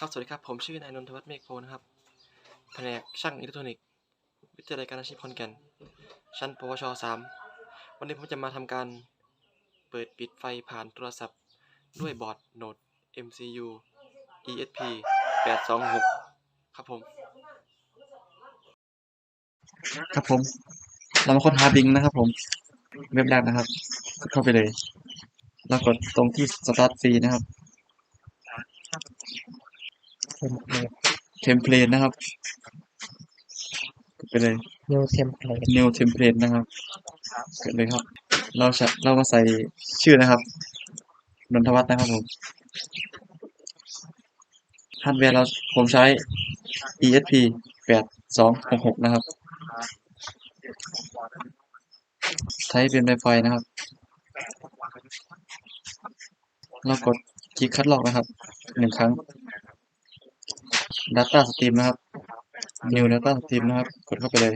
ครับ สวัสดีครับ ผมชื่อนายนนทวัฒน์เมฆโพนะครับ แผนกช่างอิเล็กทรอนิกส์ วิทยาลัยการอาชีพขอนแก่น ชั้น ปวช 3 วันนี้ผมจะมาทำการเปิดปิดไฟผ่านโทรศัพท์ ด้วยบอร์ดโหนด MCU ESP 826 ครับผม ครับผม เรามาค้นหาบิงนะครับผม เว็บแรกนะครับ เข้าไปเลย แล้วกดตรงที่ start free นะครับ template นะครับกดไปเลย new template new template นะครับกดเลยครับ เราจะเรามาใส่ชื่อนะครับนนทวัฒน์นะครับผมฮาร์ดแวร์เราผมใช้ ESP 8266 นะครับ ใช้เป็น Wi-Fi นะครับ เรากดคลิกคัดลอกนะครับหนึ่งครั้ง Data Stream นะครับ New Data Stream นะครับ กดเข้าไปเลย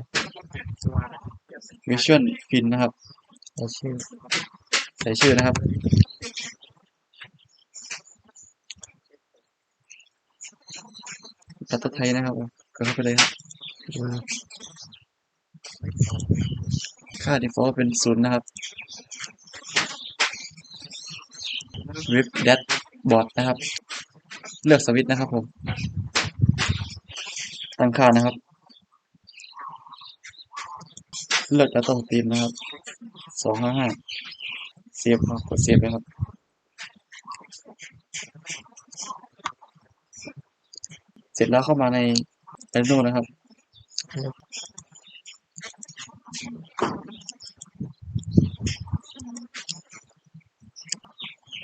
Visual Pin นะครับใช้ชื่อใส่ชื่อนะครับ Data ไทยนะครับ กดเข้าไปเลยครับค่า default เป็นศูนย์นะครับ Web Dashboard นะครับ เลือกสวิตช์นะครับผม ตั้งค่านะครับ เลือก Data Stream นะครับสองห้าห้าเซฟครับกดเซฟเลยครับเสร็จแล้วเข้ามาใน Arduino นะครับ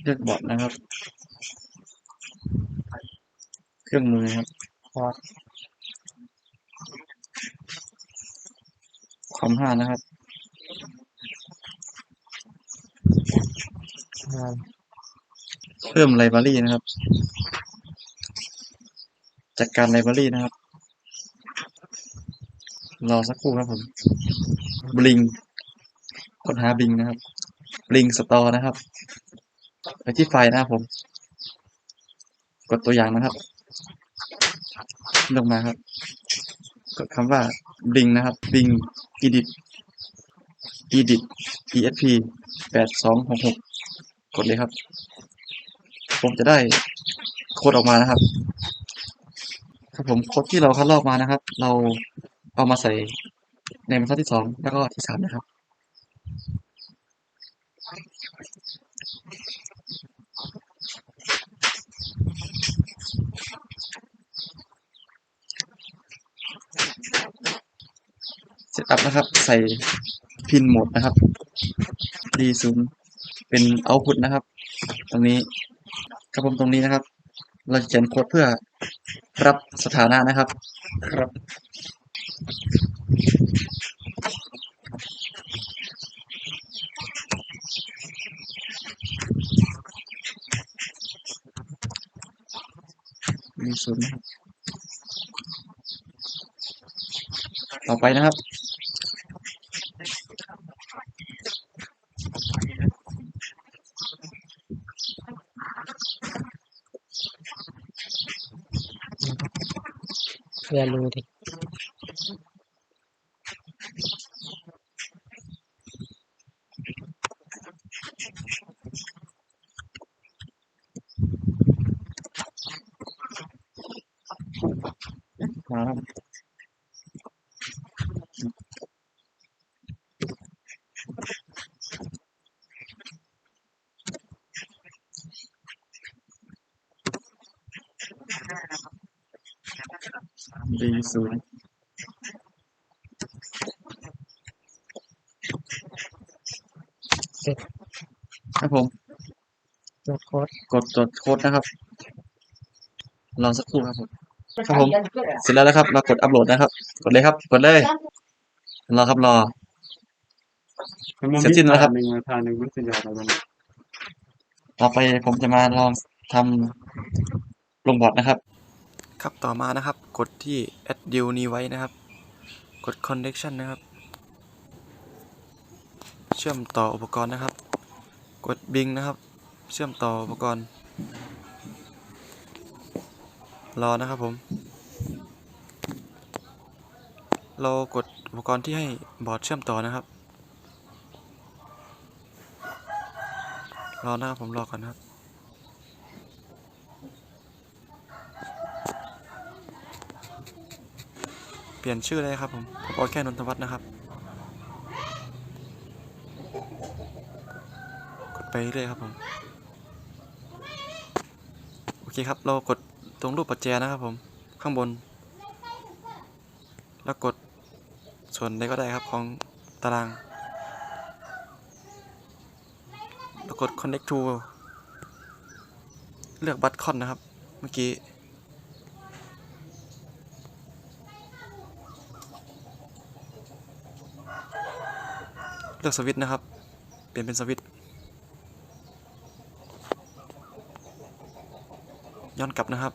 เลือกบอร์ดนะครับ เครื่องมือครับ พอร์ตความห้านะครับเพิ่มไลบรารีนะครับ จัดการไลบรารีนะครับ รอสักครู่ครับผมบลิงค้นหาบลิงนะครับบลิงสตอร์นะครับ ไปที่ไฟล์นะครับผม กดตัวอย่างนะครับ ลงมาครับ กดคำว่า bling นะครับ bling edit edit esp แปดสองหกหกกดเลยครับ ผมจะได้โค้ดออกมานะครับครับผมโค้ดที่เราคัดลอกมานะครับ เราเอามาใส่ในบรรทัดที่สองแล้วก็ที่สามนะครับ เซตอัพนะครับ ใส่พินโหมดนะครับ D ศูนย์เป็นเอาพุตนะครับ ตรงนี้ครับผมตรงนี้นะครับ เราจะเขียนโค้ดเพื่อรับสถานะนะครับ ครับ D ศูนย์นะครับ ต่อไปนะครับ เรีย นรู้ดิมาครับ D ศูนย์ครับผมตัวโค้ดกดจดโค้ดนะครับรอสักครู่ครับผมครับผมเสร็จแล้วนะครับ เรากดอัปโหลดนะครับ กดเลยครับ กดเลยรอครับรอเสร็จสิ้นแล้วครับหนึ่งมาทานหนึ่งมันสิยาวแล้วมันต่อไปผมจะมาลองทำลงบอร์ดนะครับ ครับต่อมานะครับกดที่ add deal นี้ไว้นะครับ กด connection นะครับ เชื่อมต่ออุปกรณ์นะครับ กด Bing นะครับ เชื่อมต่ออุปกรณ์ รอนะครับผม เรากดอุปกรณ์ที่ให้บอร์ดเชื่อมต่อนะครับ รอนะครับผมรอก่อนนะครับ ปลี่ยนชื่อเลยครับผมผมเอาแค่นนทวัฒน์นะครับ กดไปเรื่อยครับผม โอเคครับ เรากดตรงรูปปัจแจนะครับผม ข้างบน แล้วกดส่วนใดก็ได้ครับของตาราง แล้วกด connect to เลือกบัตคอนนะครับ เมื่อกี้ ลือกสวิตช์นะครับ เปลี่ยนเป็นสวิตช์ย้อนกลับนะครับ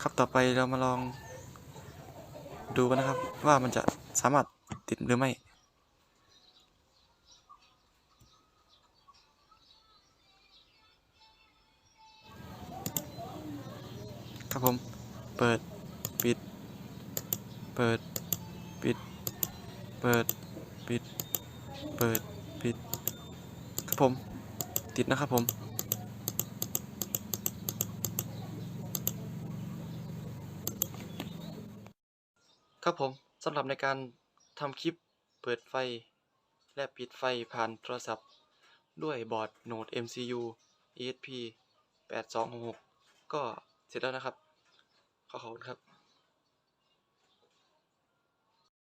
ครับต่อไปเรามาลองดูกันนะครับ ว่ามันจะสามารถติดหรือไม่ครับผม เปิด เปิด ปิด เปิด ปิด เปิด ปิด ครับผม ติดนะครับผมครับผมสำหรับในการทำคลิปเปิดไฟ และปิดไฟผ่านโทรศัพท์ ด้วยบอร์ด Node MCU ESP 8266 ก็เสร็จแล้วนะครับ ขอขอบคุณครับ